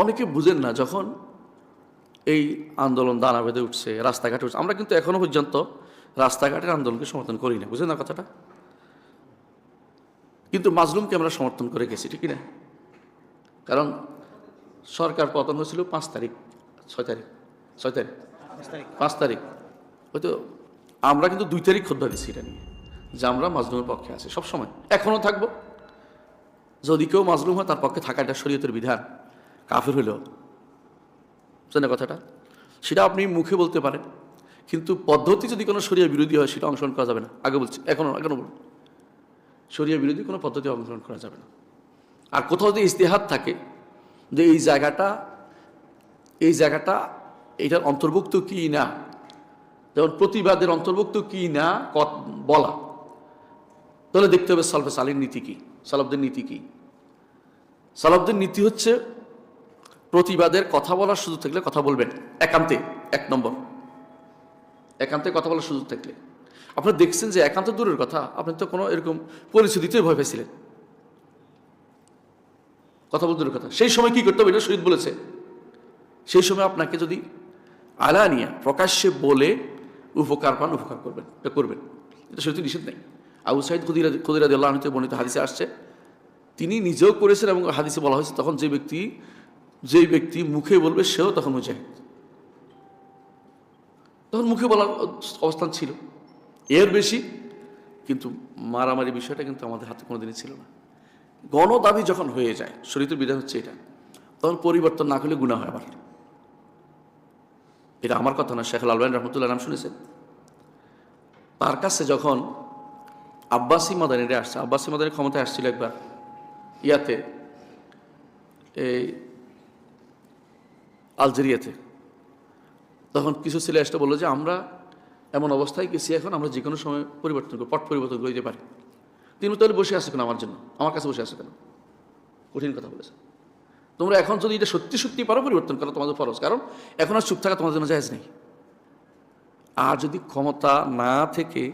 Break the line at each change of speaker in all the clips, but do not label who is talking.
অনেকে বুঝেন না যখন এই আন্দোলন দানা বেঁধে উঠছে, রাস্তাঘাটে উঠছে, আমরা কিন্তু এখনও পর্যন্ত রাস্তাঘাটের আন্দোলনকে সমর্থন করি না, বুঝেন না কথাটা? কিন্তু মাজলুমকে আমরা সমর্থন করে গেছি, ঠিক না কারণ সরকার পতন হয়েছিল পাঁচ তারিখ, ছয় তারিখ ছয় তারিখ, পাঁচ তারিখ। হয়তো আমরা কিন্তু দুই তারিখ খোদ্া দিচ্ছি এটা নিয়ে, যে আমরা মাজলুমের পক্ষে আছি সবসময় এখনও থাকব। যদি কেউ মাজলুম হয়, তার পক্ষে থাকাটা শরীয়তের বিধান। কাফের হইলেও বুঝলেন কথাটা? সেটা আপনি মুখে বলতে পারেন, কিন্তু পদ্ধতি যদি কোনো শরীয় বিরোধী হয়, সেটা অংশগ্রহণ করা যাবে না। আগে বলছি এখনও এখনও বলুন। শরীয় বিরোধী কোনো পদ্ধতি অংশগ্রহণ করা যাবে না। আর কোথাও যদি ইস্তেহাত থাকে যে এই জায়গাটা এই জায়গাটা, এটার অন্তর্ভুক্ত কি না? যেমন প্রতিবাদের অন্তর্ভুক্ত কি না বলা। তাহলে দেখতে হবে সালফে সালের নীতি কি? সালবদের নীতি কি? সালবদের নীতি হচ্ছে প্রতিবাদের কথা বলার সুযোগ থাকলে কথা বলবেন। একান্তে, এক নম্বর। একান্তে কথা বলার সুযোগ থাকলে। আপনারা দেখছেন যে একান্ত দূরের কথা, আপনি তো কোনো এরকম পরিস্থিতিতে ভয় পেয়েছিলেন কথা বলতে কথা। সেই সময় কি করতে হবে এটা শহীদ বলেছে। সেই সময় আপনাকে যদি আলা আলানিয়া প্রকাশ্যে বলে উপকার পান, উপকার করবেন। এটা করবেন। এটা সত্যি নিষেধ নেই। আবু সাইদ খুদিরা খুদিরা দিল্লাহ বর্ণিত হাদিসে আসছে। তিনি নিজেও করেছেন এবং হাদিসে বলা হয়েছে, তখন যে ব্যক্তি যেই ব্যক্তি মুখে বলবে, সেও তখন মুজাহিদ। তখন মুখে বলার অবস্থান ছিল। এর বেশি কিন্তু মারামারি বিষয়টা কিন্তু আমাদের হাতে কোনোদিনই ছিল না। গণদাবি যখন হয়ে যায় শরীরের বিধান হচ্ছে এটা, তখন পরিবর্তন না করলে গুণা হয় আবার। এটা আমার কথা না শেখ আলবাইন রহমতুল্লাহ নাম শুনেছেন। তার কাছে যখন আব্বাসী মাদানিরা আসছে, আব্বাসী মাদানি ক্ষমতায় আসছিল একবার, ইয়াতে, এই আলজেরিয়াতে। তখন কিছু ছেলে এসে বলল যে, আমরা এমন অবস্থায় গেছি এখন, আমরা যে কোনো সময় পরিবর্তন করব পট পরিবর্তন করে দিতে পারি। তিনি তাহলে বসে আছে কেন আমার জন্য? আমার কাছে বসে আছে কেন? কঠিন কথা বলেছে। তোমরা এখন যদি এটা সত্যি সত্যি পারো, পরিবর্তন করো, তোমাদের ফরজ। কারণ এখন আর চুপ থাকা তোমাদের জন্য জায়জ নেই। আর যদি ক্ষমতা না থেকে,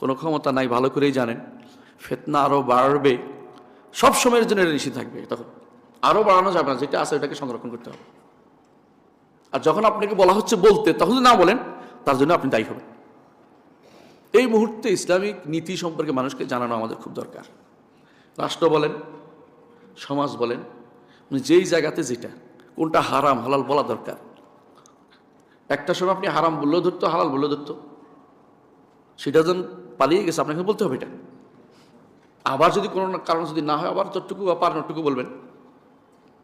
কোনো ক্ষমতা নাই, ভালো করেই জানেন, ফেতনা আরও বাড়বে সব সময়ের জন্য এটা নিষেধ থাকবে তখন। আরও বাড়ানো যাবে না, যেটা আছে ওটাকে সংরক্ষণ করতে হবে। আর যখন আপনাকে বলা হচ্ছে বলতে, তখন যদি না বলেন, তার জন্য আপনি দায়ী হবেন। এই মুহূর্তে ইসলামিক নীতি সম্পর্কে মানুষকে জানানো আমাদের খুব দরকার। রাষ্ট্র বলেন, সমাজ বলেন মানে যেই জায়গাতে যেটা, কোনটা হারাম, হালাল বলা দরকার। একটা সময় আপনি হারাম বললেও ধরতো, হালাল বললেও ধরতো। সেটা যখন পালিয়ে গেছে, আপনাকে বলতে হবে এটা। আবার যদি কোনো কারণ যদি না হয়, আবার যতটুকু বা পারনটুকু বলবেন।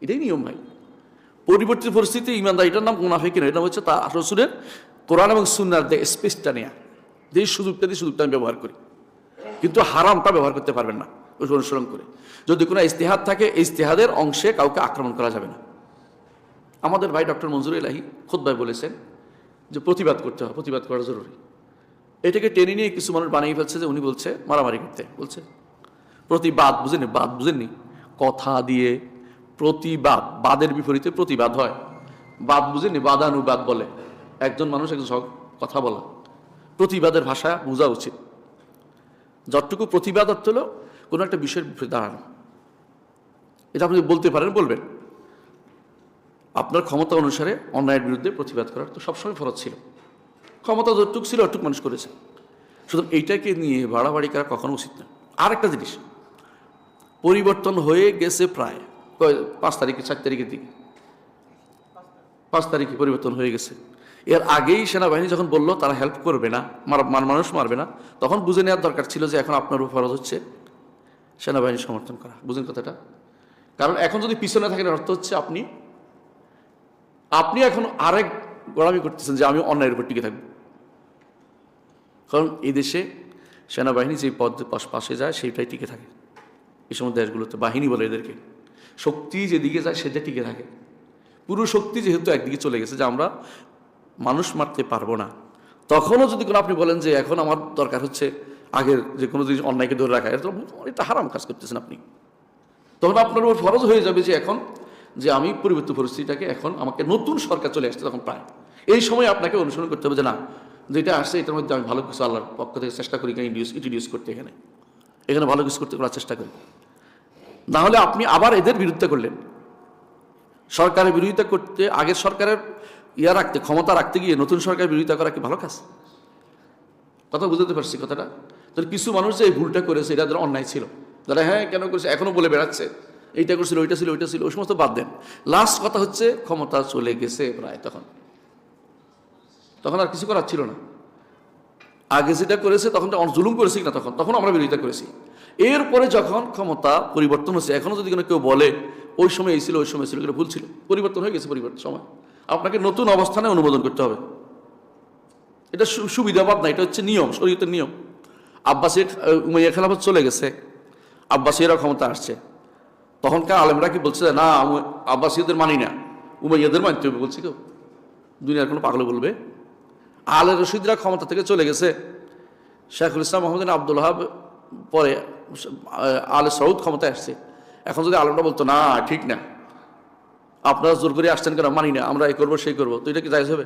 এটাই নিয়ম ভাই। পরিবর্তিত পরিস্থিতি, ইমানদার, এটার নাম মুনাফিক না এটা হচ্ছে তা রসুলের কোরআন এবং সুন্নার যে স্পেসটা নেয়া। যে সুযোগটা দিয়ে সুযোগটা আমি ব্যবহার করি। কিন্তু হারামটা ব্যবহার করতে পারবেন না, অনুসরণ করে। যদি কোনো ইস্তেহাদ থাকে ইস্তেহাদের অংশে কাউকে আক্রমণ করা যাবে না। আমাদের ভাই ডক্টর মঞ্জুর এলাহি ভাই বলেছেন যে প্রতিবাদ করতে হবে, প্রতিবাদ করা জরুরি। এটাকে টেনে নিয়ে কিছু মানুষ বানিয়ে ফেলছে যে উনি বলছে, মারামারি করতে। বলছে, প্রতিবাদ বুঝেনি বাদ বুঝেননি। কথা দিয়ে প্রতিবাদ, বাদের বিপরীতে প্রতিবাদ হয়। বাদ বুঝেননি বাদানুবাদ বলে। একজন মানুষ একজন কথা বলা। প্রতিবাদের ভাষা বোঝা উচিত। যতটুকু প্রতিবাদ অর্থ হলো, কোনো একটা বিষয়ের দাঁড়ানো। এটা আপনি বলতে পারেন, বলবেন। আপনার ক্ষমতা অনুসারে অন্যায়ের বিরুদ্ধে প্রতিবাদ করার তো সবসময় ফরজ ছিল। ক্ষমতা যতটুকু ছিল, অতটুকু মানুষ করেছে। শুধু এইটাকে নিয়ে বাড়াবাড়ি করা কখনো উচিত না। আর একটা জিনিস, পরিবর্তন হয়ে গেছে প্রায়। পাঁচ তারিখে, চার তারিখের দিকে। পাঁচ তারিখে পরিবর্তন হয়ে গেছে। এর আগেই সেনাবাহিনী যখন বলল, তারা হেল্প করবে না, মার- মানুষ মারবে না, তখন বুঝে নেওয়ার দরকার ছিল যে এখন আপনার উপর ফরজ হচ্ছে সেনাবাহিনী সমর্থন করা। বুঝেন কথাটা? কারণ এখন যদি পিছনে থাকেন অর্থ হচ্ছে আপনি আপনি এখন আরেক গড়ামি করতেছেন যে আমি অন্যায়ের উপর টিকে থাকব। কারণ এই দেশে সেনাবাহিনী যে পদ পাশ- যায়, সেইটাই টিকে থাকে। এই সমস্ত দেশগুলোতে বাহিনী বলে এদেরকে। শক্তি যেদিকে যায় সেটা টিকে থাকে। পুরো শক্তি যেহেতু একদিকে চলে গেছে যে আমরা মানুষ মারতে পারব না। তখনও যদি কোনো আপনি বলেন যে এখন আমার দরকার হচ্ছে আগের যে কোনো জিনিস অন্যায়কে ধরে রাখা, এটা হারাম কাজ করতেছেন আপনি। তখন আপনার উপর ফরজ হয়ে যাবে যে এখন যে আমি পরিবর্তিত পরিস্থিতিটাকে এখন আমাকে নতুন সরকার চলে আসছে তখন প্রায়। এই সময় আপনাকে অনুসরণ করতে হবে যে না, যেটা আসছে এটার মধ্যে আমি ভালো কিছু আল্লাহর পক্ষ থেকে চেষ্টা করি ইন্ডিউস ইন্ট্রোডিউস করতে এখানে। এখানে ভালো কিছু করতে করার চেষ্টা করি। না হলে আপনি আবার এদের বিরুদ্ধে করলেন। সরকারের বিরোধিতা করতে, আগের সরকারের ইয়া রাখতে, ক্ষমতা রাখতে গিয়ে নতুন সরকারের বিরোধিতা করা কি ভালো কাজ? কথা বুঝতে পারছি কথাটা? তাহলে কিছু মানুষ যে এই ভুলটা করেছে, এটা যারা অন্যায় ছিল। যারা হ্যাঁ কেন করেছে? এখনও বলে বেড়াচ্ছে। এইটা করছিল, ওইটা ছিল ওইটা ছিল, ওই সমস্ত বাদ দেন। লাস্ট কথা হচ্ছে, ক্ষমতা চলে গেছে প্রায় তখন। তখন আর কিছু করার ছিল না। আগে যেটা করেছে, তখন জুলুম করেছি না তখন তখন আমরা বিরোধিতা করেছি। এরপরে যখন ক্ষমতা পরিবর্তন হচ্ছে এখনও যদি কোনো কেউ বলে, ওই সময় এই ছিল, ওই সময় ছিল এটা ভুল ছিল। পরিবর্তন হয়ে গেছে পরিবর্তন, সময়। আপনাকে নতুন অবস্থানে অনুমোদন করতে হবে। এটা সুবিধাবাদ না, এটা হচ্ছে নিয়ম, শরীয়তের নিয়ম। আব্বাসী উমাইয়া খেলাফত চলে গেছে আব্বাসীরা ক্ষমতা আসছে। তখনকার আলেমরা কি বলছে না আব্বাসীয়দের মানি না, উমাইয়াদের মানতে হবে, বলছে কেউ। দুনিয়ার কোনো পাগলে বলবে। আলে রশিদরা ক্ষমতা থেকে চলে গেছে। শেখুল ইসলাম মোহাম্মদ আব্দুল হাব পরে আলে সৌদ ক্ষমতায় আসছে। এখন যদি আলমটা বলতো, না, ঠিক না। আপনারা জোর করে আসছেন কেন? মানি না, আমরা এই করব, সেই করব। তো এটা কি জায়জ হবে?